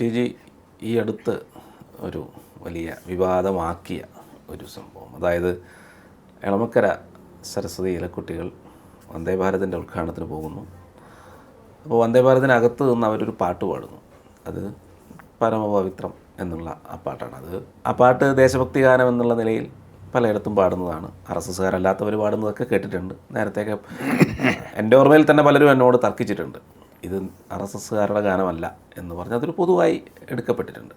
T G ഈ അടുത്ത് ഒരു വലിയ വിവാദമാക്കിയ ഒരു സംഭവം. അതായത് എളമക്കര സരസ്വതിയിലെ കുട്ടികൾ വന്ദേ ഭാരതിന്റെ ഉദ്ഘാടനത്തിന് പോകുന്നു. അപ്പോൾ വന്ദേ ഭാരതിനകത്ത് നിന്ന് അവരൊരു പാട്ട് പാടുന്നു. അത് പരമപവിത്രം എന്നുള്ള ആ പാട്ടാണ്. അത് ആ പാട്ട് ദേശഭക്തി ഗാനം എന്നുള്ള നിലയിൽ പലയിടത്തും പാടുന്നതാണ്. ആർ എസ് എസ്സുകാരല്ലാത്തവർ പാടുന്നതൊക്കെ കേട്ടിട്ടുണ്ട്. നേരത്തെയൊക്കെ എന്റെ ഓർമ്മയിൽ തന്നെ പലരും എന്നോട് തർക്കിച്ചിട്ടുണ്ട്. ഇത് ആർ എസ് എസ്സുകാരുടെ ഗാനമല്ല എന്ന് പറഞ്ഞ് അതൊരു പൊതുവായി എടുക്കപ്പെട്ടിട്ടുണ്ട്.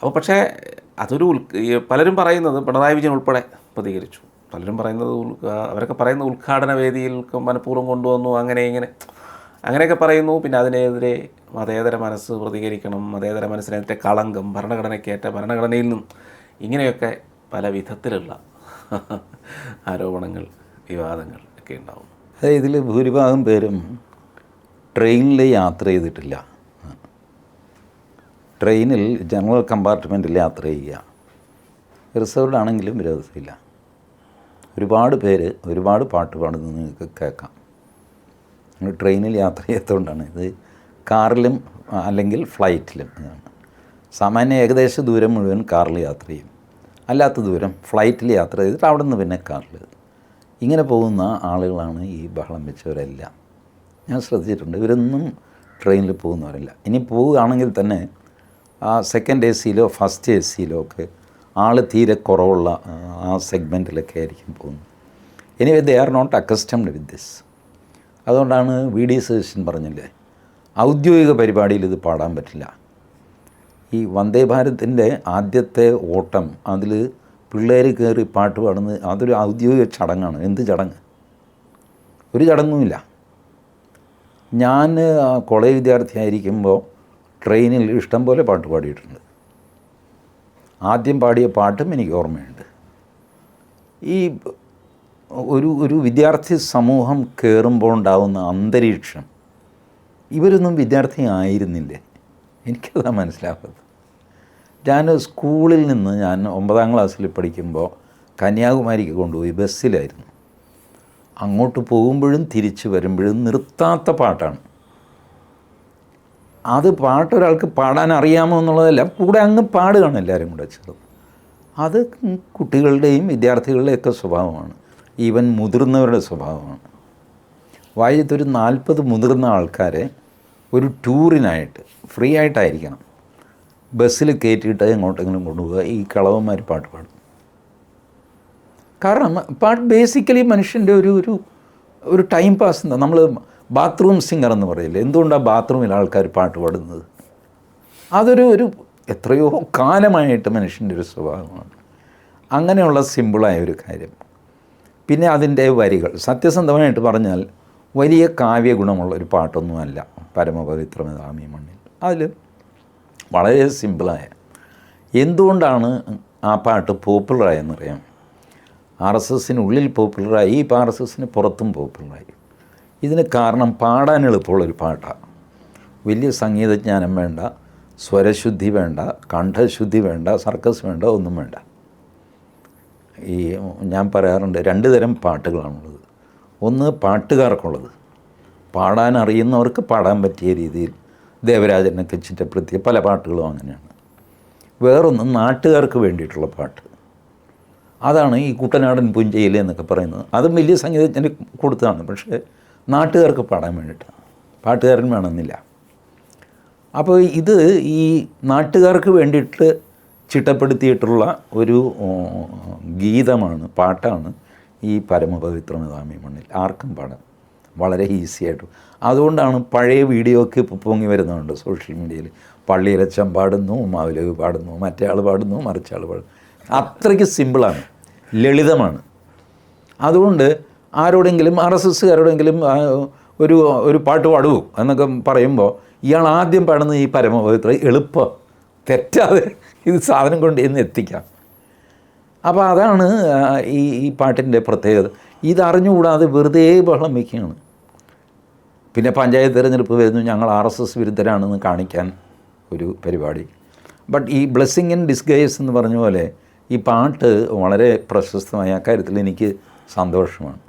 അപ്പോൾ പക്ഷേ അതൊരു പലരും പറയുന്നത് പിണറായി വിജയൻ ഉൾപ്പെടെ പ്രതികരിച്ചു. പലരും പറയുന്നത് അവരൊക്കെ പറയുന്ന ഉദ്ഘാടന വേദിയിൽ മനഃപൂർവം കൊണ്ടുവന്നു അങ്ങനെ ഇങ്ങനെ അങ്ങനെയൊക്കെ പറയുന്നു. പിന്നെ അതിനെതിരെ മതേതര മനസ്സ് പ്രതികരിക്കണം മതേതര മനസ്സിനെതിരെ കളങ്കം ഭരണഘടനയ്ക്കേറ്റ ഭരണഘടനയിൽ നിന്നും ഇങ്ങനെയൊക്കെ പല വിധത്തിലുള്ള ആരോപണങ്ങൾ വിവാദങ്ങൾ ഒക്കെ ഉണ്ടാവും. ഇതിൽ ഭൂരിഭാഗം പേരും ട്രെയിനിൽ യാത്ര ചെയ്തിട്ടില്ല. ട്രെയിനിൽ ജനറൽ കമ്പാർട്ട്മെന്റിൽ യാത്ര ചെയ്യുക. റിസർവ്ഡ് ആണെങ്കിലും വിരോധമില്ല ഒരുപാട് പേര് ഒരുപാട് പാട്ട് പാടുന്നത് നിങ്ങൾക്ക് കേൾക്കാം. ട്രെയിനിൽ യാത്ര ചെയ്തുകൊണ്ടാണ് ഇത് കാറിലും അല്ലെങ്കിൽ ഫ്ലൈറ്റിലും ഇതാണ്. സാമാന്യ ഏകദേശ ദൂരം മുഴുവൻ കാറിൽ യാത്ര ചെയ്യും. അല്ലാത്ത ദൂരം ഫ്ലൈറ്റിൽ യാത്ര ചെയ്തിട്ട് അവിടെ നിന്ന് പിന്നെ കാറിൽ. ഇങ്ങനെ പോകുന്ന ആളുകളാണ് ഈ ബഹളം വെച്ചവരെല്ലാം. ഞാൻ ശ്രദ്ധിച്ചിട്ടുണ്ട്. ഇവരൊന്നും ട്രെയിനിൽ പോകുന്നവരല്ല. ഇനി പോവുകയാണെങ്കിൽ തന്നെ ആ സെക്കൻഡ് എ സിയിലോ ഫസ്റ്റ് എ സിയിലോ ഒക്കെ ആൾ തീരെ കുറവുള്ള ആ, സെഗ്മെന്റിലൊക്കെ ആയിരിക്കും പോകുന്നത്. Anyway they are not accustomed with this അതുകൊണ്ടാണ് വി ഡി സജഷൻ പറഞ്ഞില്ലേ? ഔദ്യോഗിക പരിപാടിയിൽ ഇത് പാടാൻ പറ്റില്ല. ഈ വന്ദേ ഭാരതിന്റെ ആദ്യത്തെ ഓട്ടം അതിൽ പിള്ളേർ കയറി പാട്ട് പാടുന്നത് അതൊരു ഔദ്യോഗിക ചടങ്ങാണ്. എന്ത് ചടങ്ങ്? ഒരു ചടങ്ങുമില്ല. ഞാൻ കോളേജ് വിദ്യാർത്ഥിയായിരിക്കുമ്പോൾ ട്രെയിനിൽ ഇഷ്ടം പോലെ പാട്ട് പാടിയിട്ടുണ്ട്. ആദ്യം പാടിയ പാട്ടും എനിക്ക് ഓർമ്മയുണ്ട്. ഈ ഒരു ഒരു വിദ്യാർത്ഥി സമൂഹം കയറുമ്പോൾ ഉണ്ടാകുന്ന അന്തരീക്ഷം ഇവരൊന്നും വിദ്യാർത്ഥി ആയിരുന്നില്ലേ? എനിക്കതാ മനസ്സിലാക്കുന്നത് ഞാൻ സ്കൂളിൽ നിന്ന് ഞാൻ ഒമ്പതാം ക്ലാസ്സിൽ പഠിക്കുമ്പോൾ കന്യാകുമാരിക്ക് കൊണ്ടുപോയി ബസ്സിലായിരുന്നു. അങ്ങോട്ട് പോകുമ്പോഴും തിരിച്ചു വരുമ്പോഴും നിർത്താത്ത പാട്ടാണ്. അത് പാട്ടൊരാൾക്ക് പാടാൻ അറിയാമോ എന്നുള്ളതല്ല കൂടെ അങ്ങ് പാടുകയാണ് എല്ലാവരും കൂടെ ചേർന്ന് അത് കുട്ടികളുടെയും വിദ്യാർത്ഥികളുടെയൊക്കെ സ്വഭാവമാണ്. ഈവൻ മുതിർന്നവരുടെ സ്വഭാവമാണ്. വായിത്തൊരു നാൽപ്പത് മുതിർന്ന ആൾക്കാരെ ഒരു ടൂറിനായിട്ട് ഫ്രീ ആയിട്ടായിരിക്കണം. ബസ്സിൽ കയറ്റിയിട്ട് എങ്ങോട്ടെങ്കിലും കൊണ്ടുപോകുക ഈ കളവന്മാർ പാട്ട് പാടും. കാരണം പാട്ട് ബേസിക്കലി മനുഷ്യന്റെ ഒരു ഒരു ഒരു ടൈം പാസ് എന്താ? നമ്മൾ ബാത്റൂം സിംഗർ എന്ന് പറയില്ലേ? എന്തുകൊണ്ടാണ് ബാത്റൂമിൽ ആൾക്കാർ പാട്ട് പാടുന്നത്? അതൊരു ഒരു എത്രയോ കാലമായിട്ട് മനുഷ്യന്റെ ഒരു സ്വഭാവമാണ്. അങ്ങനെയുള്ള സിമ്പിളായ ഒരു കാര്യം. പിന്നെ അതിന്റെ വരികൾ. സത്യസന്ധമായിട്ട് പറഞ്ഞാൽ വലിയ കാവ്യ ഗുണമുള്ള ഒരു പാട്ടൊന്നുമല്ല പരമപവിത്രമതാമി മണ്ണിൽ. അതിൽ വളരെ സിമ്പിളായ എന്തുകൊണ്ടാണ് ആ പാട്ട് പോപ്പുലറായെന്നറിയാം ആർ എസ് എസിനുള്ളിൽ പോപ്പുലറായി ഇപ്പോൾ ആർ എസ് എസിന് പുറത്തും പോപ്പുലറായി. ഇതിന് കാരണം പാടാൻ എളുപ്പമുള്ളൊരു പാട്ടാണ് വലിയ സംഗീതജ്ഞാനം വേണ്ട സ്വരശുദ്ധി വേണ്ട കണ്ഠശുദ്ധി വേണ്ട സർക്കസ് വേണ്ട ഒന്നും വേണ്ട. ഈ ഞാൻ പറയാറുണ്ട് രണ്ട് തരം പാട്ടുകളാണുള്ളത്. ഒന്ന് പാട്ടുകാർക്കുള്ളത്. പാടാൻ അറിയുന്നവർക്ക് പാടാൻ പറ്റിയ രീതിയിൽ ദേവരാജനൊക്കെ ചിറ്റപ്പെടുത്തിയ പല പാട്ടുകളും അങ്ങനെയാണ്. വേറൊന്ന് നാട്ടുകാർക്ക് വേണ്ടിയിട്ടുള്ള പാട്ട്. അതാണ് ഈ കുട്ടനാടൻ പുഞ്ചയിൽ എന്നൊക്കെ പറയുന്നത്. അതും വലിയ സംഗീതജ്ഞന് കൊടുത്തതാണ്. പക്ഷേ നാട്ടുകാർക്ക് പാടാൻ വേണ്ടിയിട്ടാണ് പാട്ടുകാരൻ വേണമെന്നില്ല. അപ്പോൾ ഇത് ഈ നാട്ടുകാർക്ക് വേണ്ടിയിട്ട് ചിട്ടപ്പെടുത്തിയിട്ടുള്ള ഒരു ഗീതമാണ് പാട്ടാണ് ഈ പരമപവിത്രമതാമി മണ്ണിൽ. ആർക്കും പാടാം വളരെ ഈസി ആയിട്ട്. അതുകൊണ്ടാണ് പഴയ വീഡിയോ ഒക്കെ ഇപ്പോൾ പൊങ്ങി വരുന്നുണ്ട് സോഷ്യൽ മീഡിയയിൽ പള്ളിയിലച്ചൻ പാടുന്നു മാവിലവ് പാടുന്നു മറ്റേ ആൾ പാടുന്നു മറിച്ചാൾ പാടുന്നു. അത്രയ്ക്ക് സിമ്പിളാണ്. ലളിതമാണ്. അതുകൊണ്ട് ആരോടെങ്കിലും ആർ എസ് എസ്സുകാരോടെങ്കിലും ഒരു ഒരു പാട്ട് പാടുവോ എന്നൊക്കെ പറയുമ്പോൾ ഇയാൾ ആദ്യം പാടുന്ന ഈ പരമപവിത്ര എളുപ്പം തെറ്റാതെ ഇത് സാധനം കൊണ്ട് ഇന്ന് എത്തിക്കാം. അപ്പോൾ അതാണ് ഈ ഈ പാട്ടിന്റെ പ്രത്യേകത. ഇതറിഞ്ഞുകൂടാതെ വെറുതെ ബഹളം വയ്ക്കുകയാണ്. പിന്നെ പഞ്ചായത്ത് തിരഞ്ഞെടുപ്പ് വരുന്നു ഞങ്ങൾ ആർ എസ് എസ് വിരുദ്ധരാണെന്ന് കാണിക്കാൻ ഒരു പരിപാടി. ബട്ട് ഈ ബ്ലെസ്സിങ് ഇൻ ഡിസ്ഗൈസ് എന്ന് പറഞ്ഞ പോലെ ഈ പാട്ട് വളരെ പ്രശസ്തമായ കാര്യത്തിൽ എനിക്ക് സന്തോഷമാണ്.